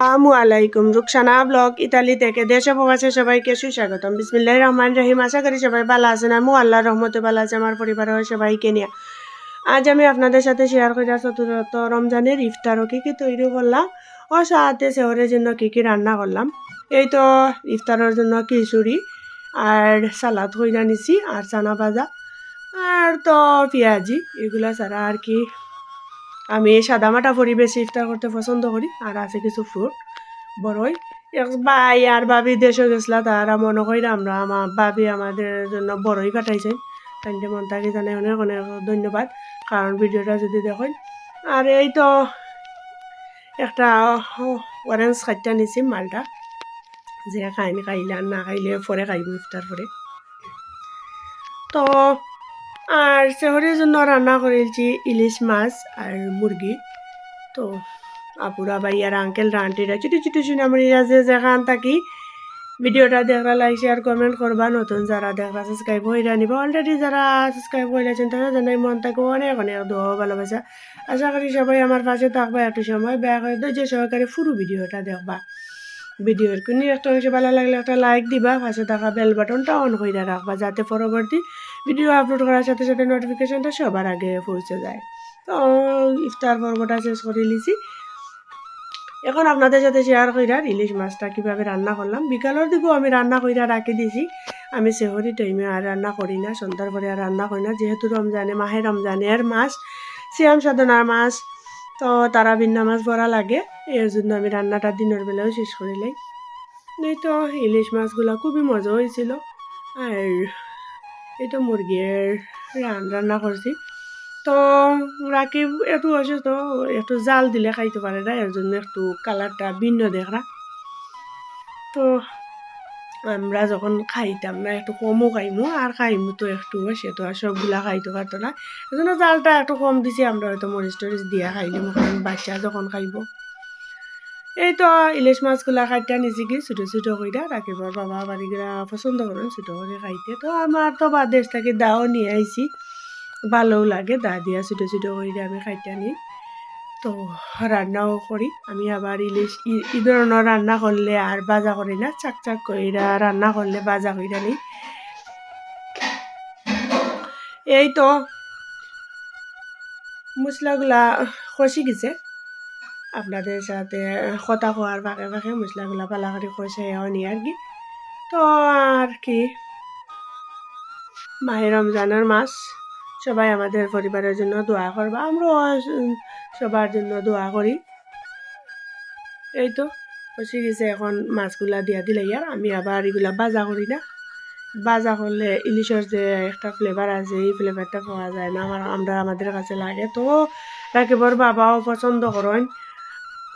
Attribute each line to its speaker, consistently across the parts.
Speaker 1: আসসালামু আলাইকুম, Rukhsana blog Italy থেকে দেশে প্রবাসে সবাইকে সুস্বাগতম। বিসমিল্লাহ রহমান রহিম। আশা করি সবাই ভালো আছেন। আমি আল্লাহ রহমতে ভালো আছে, আমার পরিবারের সবাইকে নিয়ে। আজ আমি আপনাদের সাথে শেয়ার করি চতুর্থ রমজানের ইফতারও। কী কী তৈরি করলাম? ও সাথে সেহরের জন্য কী কী রান্না করলাম? এই তো ইফতারের জন্য খিচুড়ি আর সালাদ হইনা নিছি আর চানা ভাজা আর তো পেঁয়াজি। এগুলা ছাড়া আর কি আমি সাদা মাটা সাদামাটা পরিবেশ ইফতার করতে পছন্দ করি, আর আছে কিছু ফ্রুট বড়ই ভাই আর ভাবি দেশে গেছিলা, তারা মনে করি আমরা আমার ভাবি আমাদের জন্য বড়ই কাটাইছেন তাই মন থাকি জানে অনেক অনেক ধন্যবাদ, কারণ ভিডিওটা যদি দেখেন, আর এই তো একটা অরেঞ্জ খাইটা নিছি মালটা, যে খাইনি, খাইলে আর না খাইলে পরে খাইব ইফতার পরে তো আর সেহরের জন্য রান্না করেছি ইলিশ মাছ আর মুরগি। তো আপুরা ভাই আর আঙ্কেল আন্টিরা ছোটো ছোটো সুনামণিরা যে যেখান থাকি, ভিডিওটা দেখরা লাইক শেয়ার কমেন্ট করবা, নতুন যারা দেখরা সাবস্ক্রাইব হয়ে নিবা অলরেডি যারা সাবস্ক্রাইব হয়ে আছেন তারা জানাই মন থাকে অনেক অনেক দোয়া ভালোবাসা। আশা করি সবাই আমার পাশে থাকবা, একটু সময় ব্যয় করে ধৈর্য সহকারে পুরো ভিডিওটা দেখবা। ভিডিওর কোনো একটা অংশ ভালো লাগলে একটা লাইক দিবা, পাশে থাকা বেল বাটনটা অন করে রাখবা যাতে পরবর্তী ভিডিও আপলোড করার সাথে সাথে নোটিফিকেশনটা সবার আগে পৌঁছে যায়। তো ইফতার পর্বটা শেষ করে নিছি। এখন আপনাদের সাথে শেয়ার কইরা ইলিশ মাছটা কীভাবে রান্না করলাম। বিকালের দিকেও আমি রান্না কইরা রাখি দিছি। আমি সেহরি টাইমে আর রান্না করি না, সন্ধ্যার পরে আর রান্না করি না। যেহেতু রমজানে, মাহে রমজানের মাছ, শ্যাম সাধনার মাছ তো তারা ভিন্ন মাছ ভরা লাগে, এর জন্য আমি রান্নাটা দিনের বেলাও শেষ করিলাই এই তো ইলিশ মাছগুলো খুবই মজা হয়েছিল। আর এই তো মুরগির রান, রান্না করছি। তো রাকিব একটু অসুস্থ, একটু জাল দিলে খাইতে পারে না, এর জন্য একটু কালারটা ভিন্ন দেখা তো আমরা যখন খাইতাম না, একটু কমও খাইমু, আর খাইমু তো একটু সে তো আর সবগুলা খাইতে পারতো না। এজন্য জালটা একটু কম দিছি, আমরা হয়তো মরিচ টরিচ দিয়া খাইলাম, কারণ বাচ্চা যখন খাইব। এই তো ইলিশ মাছগুলা খাইতে নিছি কি ছোটো ছোটো কইরা রাখিবার বাবা বাড়িগুলা পছন্দ করেন, ছোটো করে খাইতে। তো আমার তো বাদেশ থাকি দাও নিয়ে আইছি। ভালোও লাগে, দা দিয়া ছোটো ছোটো করে আমি খাইতে নিই। তো রান্নাও করি। আমি আবার ইলিশ, ই ধরনের রান্না করলে আর বাজা করি না। চাক চাক কইরা রান্না করলে বাজা কইরা নেই। এই তো মশলাগুলা খসি গেছে। আপনাদের সাথে কথা কোয়ার ফাঁকে ফাঁকে মশলাগুলা পালা করে খসে নি আর কি। তো আর কি, মাহে রমজানের মাস। সবাই আমাদের পরিবারের জন্য দোয়া করবা। আমরাও সবার জন্য দোয়া করি। এই তো কষি গেছে এখন মাছগুলা দিয়া দিলে ইয়ার। আমি আবার এগুলা বাজা করি না। বাজা করলে ইলিশের যে একটা ফ্লেভার আছে, এই ফ্লেভারটা পাওয়া যায় না। আমার, আমরা আমাদের কাছে লাগে। তো রাকিবর বাবাও পছন্দ করেন।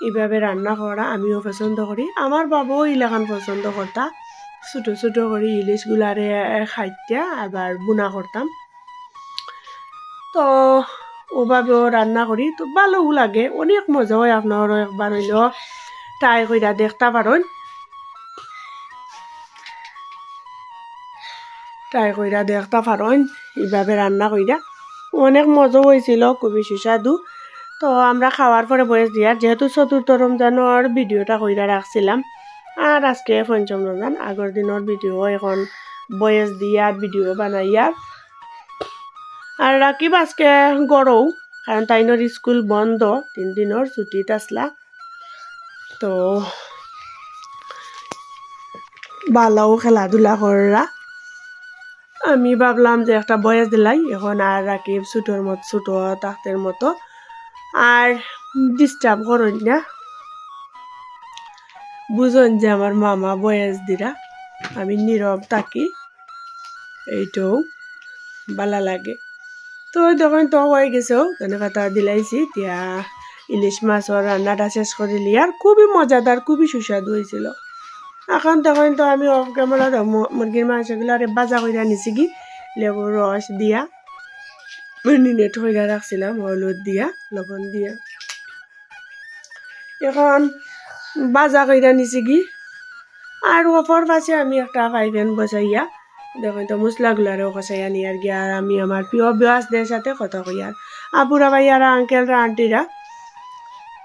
Speaker 1: এইভাবে রান্না করা আমিও পছন্দ করি। আমার বাবাও ইলাখান পছন্দ করতা। ছোটো ছোটো করে ইলিশগুলারে খাইতে আবার বুনা করতাম। তো ওভাবেও রান্না করি তো ভালোও লাগে। অনেক মজা হয় আপনারও একবার হইলেও। ট্রাই কইরা দেখতে পারেন ট্রাই কইরা দেখতে পারেন এইভাবে রান্না কইরা। অনেক মজা হয়েছিল খুবই সুস্বাদু। তো আমরা খাওয়ার পরে বয়স দিয়ার যেহেতু চতুর্থ রমজানের ভিডিওটা কইরা রাখছিলাম, আর আজকে পঞ্চম রমজান আগের দিনের ভিডিও এখন বয়স দিয়ার ভিডিও বানাইয়ার আর রাকিব আজকে গড়ও কারণ তাইনোর স্কুল বন্ধ তিন দিনের ছুটিত আসলা। তো বালাও খেলাধুলা করা আমি ভাবলাম যে একটা বয়স দিলাই, এখন আর রাকিব ছোটোর মতো ছোটো তাহতের মতো আর ডিস্টার্ব করেন না। বুঝন যে আমার মামা বয়স দিরা, আমি নীরব থাকি, এইটাও ভালো লাগে। তো দেখুন তো হয়ে গেছেও ধনে দিলাইছি এতিয়া ইলিশ মাছর রান্নাটা শেষ করিলি আর খুবই মজাদার খুবই সুস্বাদু হয়েছিল এখন তখন তো আমি অফ ক্যামেরা মুরগির মাংসগুলো আরে বাজা করে নিছি কি? লেবুর রস দিয়া। মিনিট হইয়া রাখছিলাম হলুদ দিয়া, লবণ দিয়া। এখন বাজা কইরা নিছি কি? আর অপর পাশে আমি একটা পাইপেন বসাইয়া দেখুন তো মশলাগুলারও কষাইয়া নিয়ে আর গিয়া আর আমি আমার প্রিয় বিয়াসদের সাথে কথা কই আর। আপুরা ভাইয়ারা আঙ্কেলরা আন্টিরা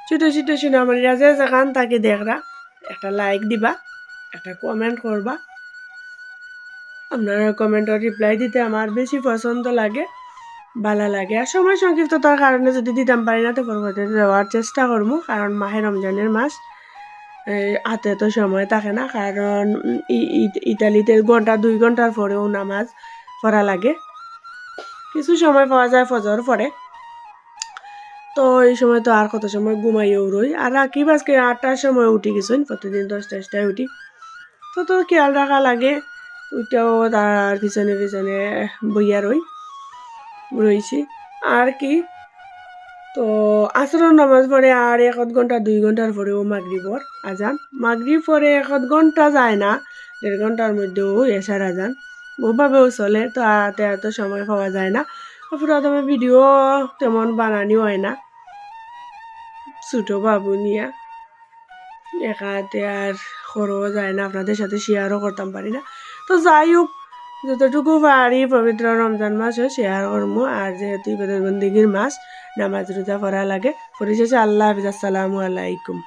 Speaker 1: ছোটো ছোটো সোনামণিরা যে যেখান তাকে দেখরা, একটা লাইক দিবা, একটা কমেন্ট করবা। আপনারা কমেন্টর রিপ্লাই দিতে আমার বেশি পছন্দ লাগে, ভালো লাগে। আর সময় সংক্ষিপ্ততার কারণে যদি দিতাম পারি না, তো পরবর্তীতে দেওয়ার চেষ্টা করব, কারণ মাহে রমজানের মাস। হাতে তো সময় থাকে না, কারণ ইতালিতে ঘণ্টা, দুই ঘণ্টার পরেও নামাজ পড়া লাগে। কিছু সময় পাওয়া যায় ফজর পরে তো এই সময় তো আর কত সময় ঘুমাইও রই। আর রাখি আজকে আটটার সময় উঠি গেছেন প্রতিদিন দশটা দশটায় উঠি। তো তো খেয়াল রাখা লাগে ওইটাও তার পিছনে পিছনে বইয়া রই রয়েছি আর কি তো আসরের নামাজ পড়ে আর এক ঘণ্টা দুই ঘণ্টার পরেও মাগরিবর আজান। মাগরিব পরে এক ঘণ্টা যায় না, দেড় ঘণ্টার মধ্যেও এসার আজান। ওভাবেও চলে, তো হাতে এত সময় পাওয়া যায় না। প্রথমে ভিডিও তেমন বানানি হয় না। ছোটো বাবু নিয়ে একাতে আর করও যায় না, আপনাদের সাথে শেয়ারও করতাম পারি না। তো যাই হোক যতটুকু পারি পবিত্র রমজান মাসও শেয়ার করব আর যেহেতু ইবাদত বন্দিগির মাস, নামাজ রোজা পড়া লাগে পরিশেষে আল্লাহ হাফিজ, আসসালামু আলাইকুম।